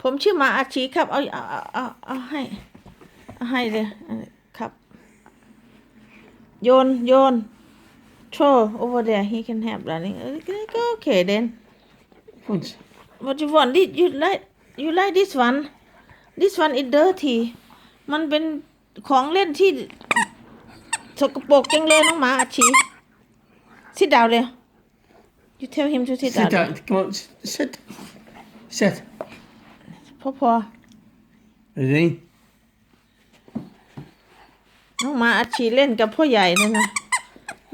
ผมชื่อหมาอาชีครับ เอาเอาเอาเอาเอาให้เอาให้เลยอันนี้ครับ โยนโยน throw over there he can have running เออก็โอเคเดน What? what you want Did you like you like this one this one is dirty มันเป็นของเล่นที่สกปรกจังเลยน้องหมาอาชี sit down เลย you tell him to sit Sit down down. Come on. s- Sit. Sit. พอพอ Ready? น้องหมาอาชีเล่นกับพ่อใหญ่นั่นนะ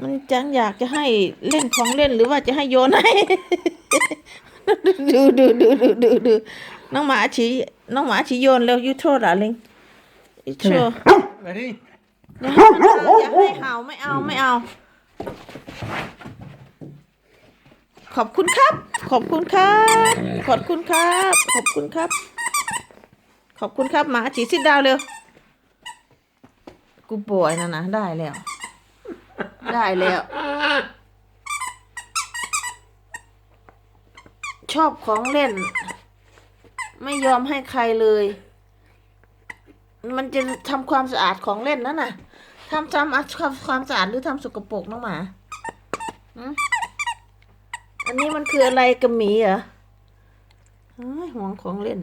มันจังอยากจะให้เล่นของเล่นหรือว่าจะให้โยนให้ ดูดูดูดูดูดูน้องหมาอาชีน้องหมาอาชีโยนแล้วยูโทษอะลิงยูโท Come ษ here. Ready? อย่าให้มันเห่าอย่าให้เห่าไม่เอาไม่เอา ขอบคุณครับ ขอบคุณครับ ขอบคุณครับ ขอบคุณครับ ขอบคุณครับหมาอาชีสิดาวเร็ว กูป่วยนะนะ ได้แล้ว ได้แล้ว ชอบของเล่น ไม่ยอมให้ใครเลย มันจะทำความสะอาดของเล่นนั่นน่ะทำทำความความสะอาดหรือทำสกปรกน้องหมาหืม อันนี้มันคืออะไรกระหมีเหรอเฮ้ยห่วงของเล่น